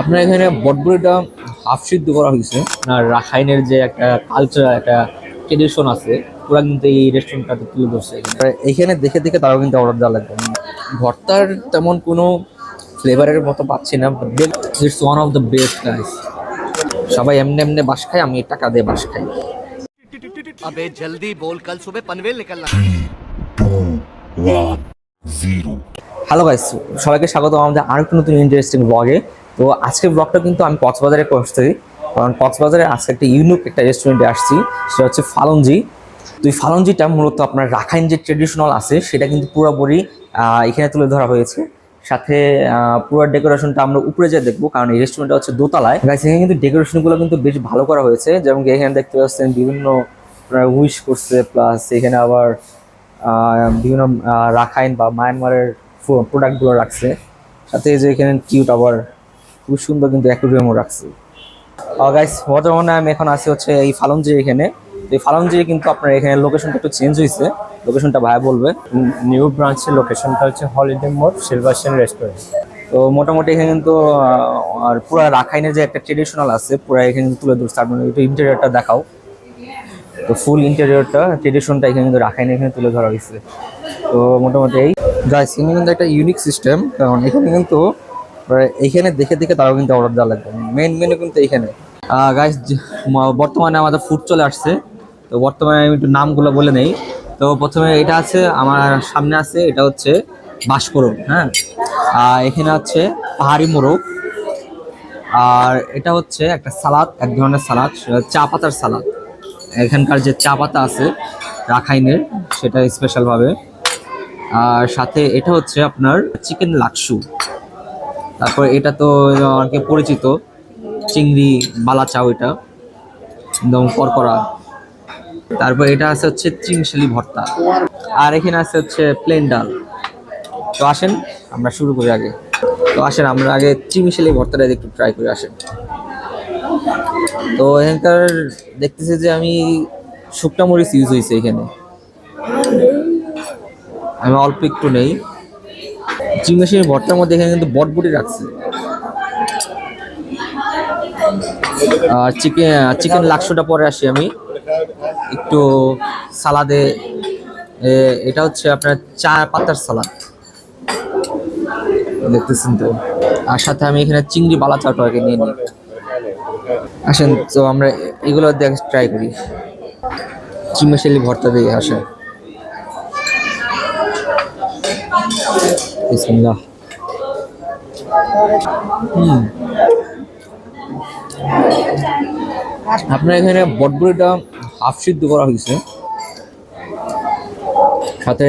আপনার এখানে বটবড়িটা হাফ সিদ্ধ করা হয়েছে। আর রাখাইনের যে একটা কালচার একটা ট্রেডিশন আছে ওরা কিন্তু এই রেস্টুরেন্টটাতে তুলে ধরছে এখানে। দেখে দেখে তারাও কিন্তু অর্ডার দেওয়া লাগবে। ভর্তার তেমন কোনো ফ্লেভারের মতো পাচ্ছি না it's one of the best guys সবাই এমনি এমনি বাস খাই আমি টাকা দিয়ে বাস খাই। আবে জলদি বল কাল সুবে পনভেল নিকলনা। হ্যালো গাইস সবাইকে স্বাগত আমাদের আরেকটা নতুন ইন্টারেস্টিং ব্লগে তো আজকের ব্লগটা কিন্তু আমি কক্সবাজারে করছি কারণ কক্সবাজারে আজকে একটা ইউনিক একটা রেস্টুরেন্টে আসছি, সেটা হচ্ছে ফালঞ্জি। তো এই ফালঞ্জিটা মূলত আপনার রাখাইন যে ট্রেডিশনাল আছে, সেটা কিন্তু পুরোপুরি এখানে তুলে ধরা হয়েছে। সাথে পুরো ডেকোরেশনটা আমরা উপরে যেয়ে দেখব, কারণ এই রেস্টুরেন্টটা হচ্ছে দোতলায়। গাইস এখানে কিন্তু ডেকোরেশনগুলো কিন্তু বেশ ভালো করা হয়েছে। যেমন এখানে দেখতে পাচ্ছেন, বিভিন্ন উইশ করছে প্লাস এখানে আবার বিভিন্ন রাখাইন বা মায়ানমারের প্রোডাক্টগুলো রাখছে। সাথে যে এখানে কিউট আবার খুব সুন্দর কিন্তু অ্যাকুরিয়ামও রাখছে। গাইস বর্তমানে আমি এখন আছি হচ্ছে এই ফালঞ্জি এখানে। এই ফালঞ্জি কিন্তু আপনার এখানে লোকেশনটা একটু চেঞ্জ হয়েছে লোকেশনটা ভাই বলবে। নিউ ব্রাঞ্চের লোকেশনটা হচ্ছে হলিডে মোড় সিলভারসেন রেস্টুরেন্ট তো মোটামুটি এখানে কিন্তু আর পুরা রাখাইনের যে একটা ট্রেডিশনাল আছে পুরা এখানে কিন্তু তুলে ধরছে। আপনার একটু ইন্টেরিয়রটা দেখাও। তো ফুল ইন্টেরিয়রটা ট্রেডিশনটা এখানে কিন্তু রাখাইনে এখানে তুলে ধরা হয়েছে তো মোটামুটি এই গাইস এখানে কিন্তু একটা ইউনিক সিস্টেম কারণ এখানে কিন্তু এইখানে দেখে দেখে তারাও কিন্তু অর্ডার দেওয়া লাগবে। মেন মেনু কিন্তু এইখানে গাইস বর্তমানে আমাদের ফুড চলে আসছে। তো বর্তমানে আমি একটু নামগুলো বলে নেই। তো প্রথমে এটা আছে, আমার সামনে আছে, এটা হচ্ছে বাসকরণ হ্যাঁ? আর এখানে আছে পাহাড়ি মোরগ। আর এটা হচ্ছে একটা সালাদ, এক ধরনের সালাদ চা পাতার সালাদ। এখানকার যে চা পাতা আছে, রাখাইনের, সেটা স্পেশালভাবে আর সাথে এটা হচ্ছে আপনার চিকেন লাকসু তারপর এটা তো অনেকে পরিচিত। চিংড়ি বালা চাও এটা। একদম করকরা। তারপর এটা আছে হচ্ছে চিংশালি ভর্তা। আর এখানে আছে হচ্ছে প্লেন ডাল। তো আসেন, আমরা শুরু করি আগে। তো আসেন, আমরা আগে চিংশালি ভর্তাটা একটু ট্রাই করে, আসেন। তো এখানকার দেখতেছি যে আমি শুকনা মরিচ ইউজ হয়েছে এখানে। আমি অল্প একটু নেই। চিংড়ি ভর্তার মধ্যে এখানে কিন্তু বটবটি রাখছে। আর চিকেন চিকেন লাক্সোটা পরে আসি আমি। একটু সালাদে এটা হচ্ছে আপনার চা পাতার সালাদ। দেখতেছেন তো? আর সাথে আমি এখানে চিংড়ি বালা চাটা আগে নিয়ে নিই। আসেন, তো আমরা এগুলো দেখ ট্রাই করি। চিংড়ি ভর্তা দিয়ে আসেন। বিসমিল্লাহ। আপনার এখানে বটবড়িটা হাফ সিদ্ধ করা হয়েছে। সাথে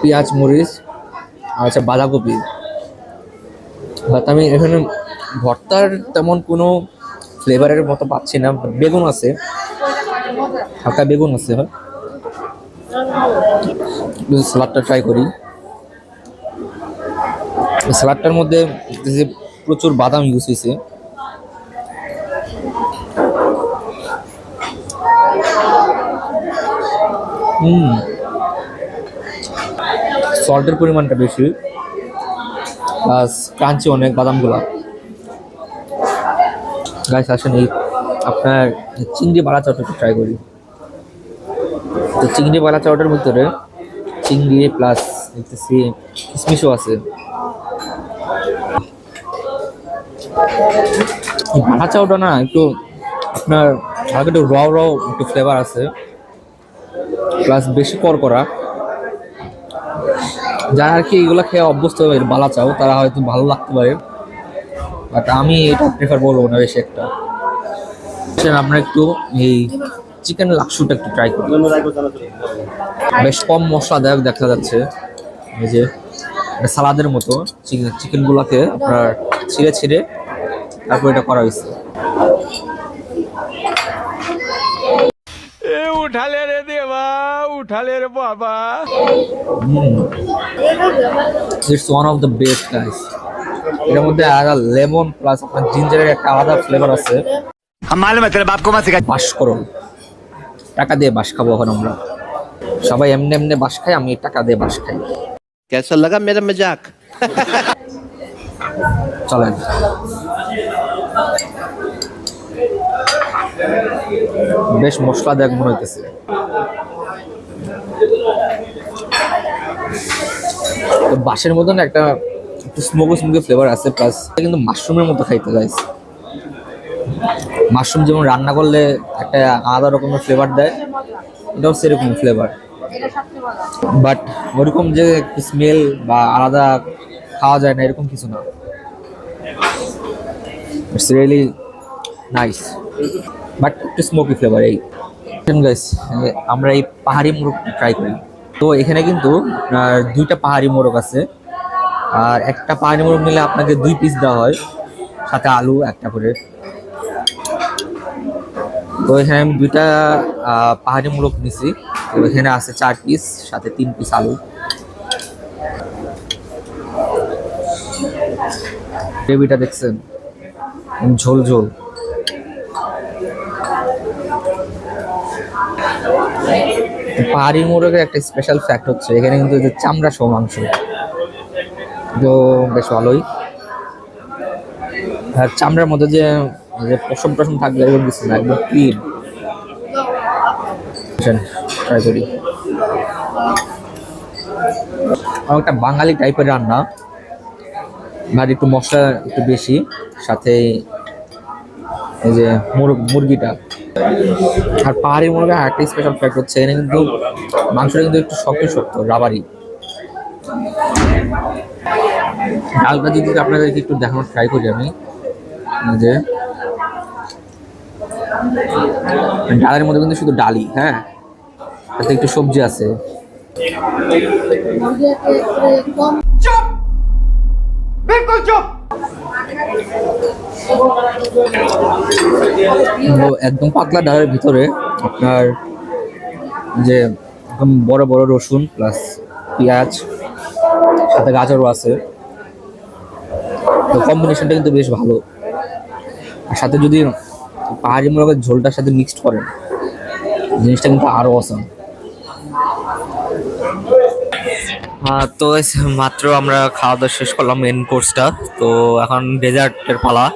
পেঁয়াজ, মরিচ, আর হচ্ছে বাঁধাকপি। বাট আমি এখানে ভর্তার তেমন কোনো ফ্লেভারের মতো পাচ্ছি না বেগুন আছে। হালকা বেগুন আছে স্যালাডটা ট্রাই করি। স্যালাডটার মধ্যে প্রচুর বাদাম ইউজ হয়েছে সল্টের পরিমাণটা বেশি। প্লাস ক্রাঞ্চি অনেক বাদামগুলা। গাইস আসেন এই আপনার চিংড়ি বালা চাউটা একটু ট্রাই করি। তো চিংড়ি বালা চাউটার ভিতরে চিংড়ি প্লাস দেখতেছি কিশমিশও আছে। এই বালা চাউটা না, একটু আপনার হালকা একটু র র একটু ফ্লেভার আছে। প্লাস বেশি কর করা যারা আর কি এগুলো খেয়ে অভ্যস্ত হবে বালা চাও, তারা হয়তো ভালো লাগতে পারে। বাট আমি এটা প্রেফার করব না বেশি একটা। আসেন আপনারা একটু এই চিকেন লাক্সুটা একটু ট্রাই করুন। বেশ কম মশলা দেখা যাচ্ছে। এই যে সালাদের মতো চিকেনগুলোকে আপনার ছিঁড়ে ছিঁড়ে তারপর এটা করা হয়েছে। উঠালে রে দেবা উঠালে রে বাবা। It's one of the best guys এর মধ্যে আলাদা লেমন প্লাস আপনার জিঞ্জারের একটা আলাদা ফ্লেভার আছে। মালুম আছে বাপ কমাছে বাস করুন টাকা দিয়ে বাস খাব এখন আমরা। সবাই এমনি এমনি বাস খাই আমি টাকা দিয়ে বাস খাই। कैसा लगा मेरा मजाक চলেন বেশ মশলা দেখ মনে হইতেছে তো বাঁশের মতন একটা একটু স্মোকি স্মোকি ফ্লেভার আছে প্লাস কিন্তু মাশরুমের মতো খাইতে গাইস মাশরুম যেমন রান্না করলে একটা আলাদা রকমের ফ্লেভার দেয় এটাও সেরকম ফ্লেভার বাট ওরকম যে স্মেল বা আলাদা খাওয়া যায় না, এরকম কিছু না। ইটস রিয়েলি নাইস বাট একটু স্মোকি ফ্লেভার এই। গাইস আমরা এই পাহাড়ি মোরগ ট্রাই করি। তো এখানে কিন্তু দুইটা পাহাড়ি মোরগ আছে। আর একটা পাহাড়ি মোরগ নিলে আপনাকে দুই পিস দেওয়া হয়, সাথে আলু একটা করে। তো এখানে আমি দুইটা পাহাড়ি মোরগ নিছি। এখানে আছে চার পিস সাথে তিন পিস আলু। গ্রেভিটা দেখছেন? ঝোল ঝোল। পাহাড়ি মোরগের একটা স্পেশাল ফ্যাক্ট হচ্ছে, এখানে কিন্তু যে চামড়া সহ মাংস। তো বেশ ভালোই। আর চামড়ার মধ্যে যে পশম টসম থাকবে কিছু না, একদম ক্লিন ট্রাই করি। আমার একটা বাঙালি টাইপের রান্না। আর একটু মশলা একটু বেশি, সাথে এই যে মুরগিটা। আর পাহাড়ি মুরগি আর একটা স্পেশাল ফ্যাক্ট হচ্ছে এখানে কিন্তু মাংসটা কিন্তু একটু শক্ত শক্ত, রাবারি। ডালটা যদি আপনাদেরকে একটু দেখানোর ট্রাই করি আমি যে। ডালের মধ্যে কিন্তু শুধু ডালি হ্যাঁ। তাতে একটু সবজি আছে। একদম পাতলা ডালের ভিতরে আপনার যে একদম বড় বড় রসুন প্লাস পেঁয়াজ সাথে গাজরও আছে। তো কম্বিনেশনটা কিন্তু বেশ ভালো। আর সাথে যদি পাহাড়ি মোরগের ঝোলটার সাথে মিক্সড করেন জিনিসটা কিন্তু আরও অসম তো মাত্র আমরা খাওয়া দাওয়া শেষ করলাম মেন কোর্সটা তো এখন ডেজার্টের পালা।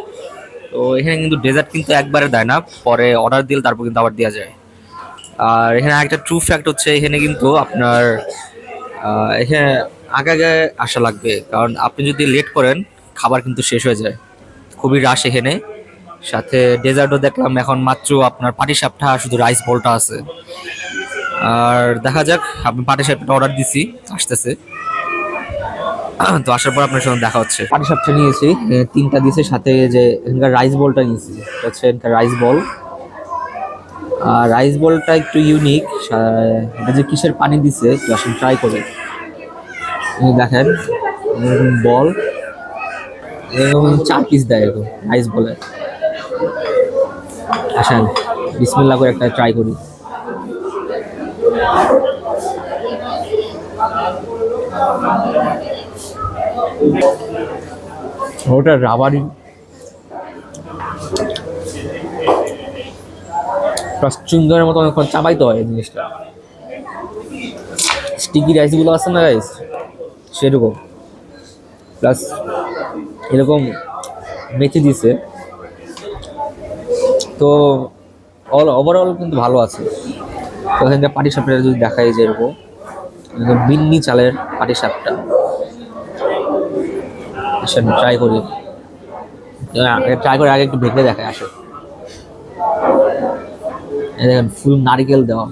তো এখানে কিন্তু ডেজার্ট কিন্তু একবারে দেয় না, পরে অর্ডার দিলে তারপর কিন্তু আবার দেওয়া যায়। আর এখানে একটা ট্রু ফ্যাক্ট হচ্ছে, এখানে কিন্তু আপনার এখানে আগে আগে আসা লাগবে। কারণ আপনি যদি লেট করেন, খাবার কিন্তু শেষ হয়ে যায়। খুবই রাশ এখানে। সাথে ডেজার্টও দেখলাম, এখন মাত্র আপনার পাটিসাপটা, শুধু রাইস বলটা আছে। আর দেখা যাক আমি পাটিসাপটা অর্ডার দিছি আসতেছে। তো আসার পর আপনার সঙ্গে দেখা হচ্ছে। পাটিসাপটা নিয়েছি এ, তিনটা দিয়েছে সাথে যে এখানকার রাইস বলটা নিয়েছি হচ্ছে এখানকার রাইস বল আর রাইস বলটা একটু ইউনিক এটা যে কিসের পানি দিছে একটু আসলে ট্রাই করে। দেখেন এরকম বল এরকম চার পিস দেয় এরকম রাইস বলে আসেন বিসমিল্লা করে একটা ট্রাই করি। ওটা রাবারি। প্লাস মতো অনেকক্ষণ চাবাইতে হয় এই জিনিসটা। স্টিকি রাইসগুলো আছে না রাইস সেরকম। প্লাস এরকম মেথি দিছে। তো অল ওভারঅল কিন্তু ভালো আছে। তো এখানকার পাটি সাপটা যদি দেখাই যে এরকম এরকম বিন্নি চালের পাটি সাপটা ট্রাই করি। ট্রাই করে আগে একটু ভেঙে দেখায় আসে। দেখেন ফুল নারকেল দেওয়া।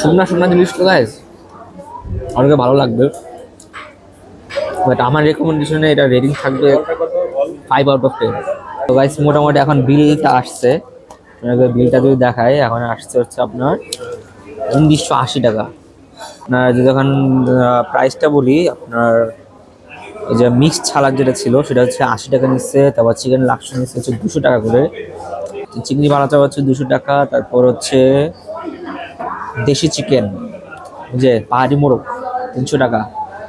শুকনা শুকনা জিনিস তো গাইজ অনেকে ভালো লাগবে। বাট আমার রেকমেন্ডেশনে এটা রেটিং থাকবে ফাইভ আউট অফ টেন তো গাইস মোটামুটি এখন বিলটা আসছে। বিলটা যদি দেখায় এখন আসছে হচ্ছে আপনার উনিশশো আশি টাকা। আপনার যদি এখন প্রাইসটা বলি, আপনার এই যে মিক্স ছালার যেটা ছিল, সেটা হচ্ছে আশি টাকা নিচ্ছে, তারপর চিকেন লাক্স নিচ্ছে হচ্ছে দুশো টাকা করে। চিংড়ি মালাচা হচ্ছে দুশো টাকা, তারপর হচ্ছে দেশি চিকেন যে পাহাড়ি মোরগ, তিনশো টাকা।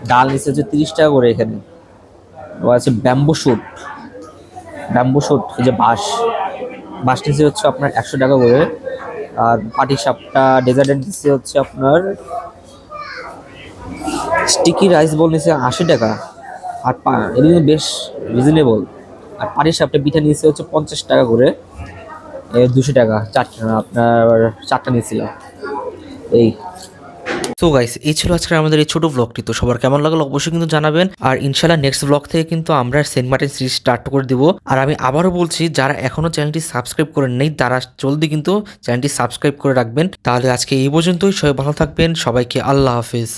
ডাল নিচ্ছে হচ্ছে তিরিশ টাকা করে এখানে। আছে ব্যাম্বু শুট ব্যাম্বু শুট এই যে বাঁশ। বাঁশ নিচ্ছে হচ্ছে আপনার একশো টাকা করে। আর পাটি সাপটা ডেজার্টের দিচ্ছে হচ্ছে আপনার স্টিকি রাইস বল নিচ্ছে আশি টাকা। আর এটা বেশ রিজনেবল আর পাটির সাপটা পিঠা নিচ্ছে হচ্ছে পঞ্চাশ টাকা করে। দুশো টাকা, চারটা আপনার চারটা নিয়েছিলাম। এই সো গাইস এই ছিল আজকে আমাদের এই ছোট ব্লগটি তো সবার কেমন লাগল অবশ্যই কিন্তু জানাবেন। আর ইনশাল্লাহ নেক্সট ব্লগ থেকে কিন্তু আমরা সেন্ট মার্টিন সিরিজ স্টার্ট করে দিব। আর আমি আবারও বলছি, যারা এখনও চ্যানেলটি সাবস্ক্রাইব করেন নেই, তারা জলদি কিন্তু চ্যানেলটি সাবস্ক্রাইব করে রাখবেন। তাহলে আজকে এই পর্যন্তই। সবাই ভালো থাকবেন। সবাইকে আল্লাহ হাফিজ।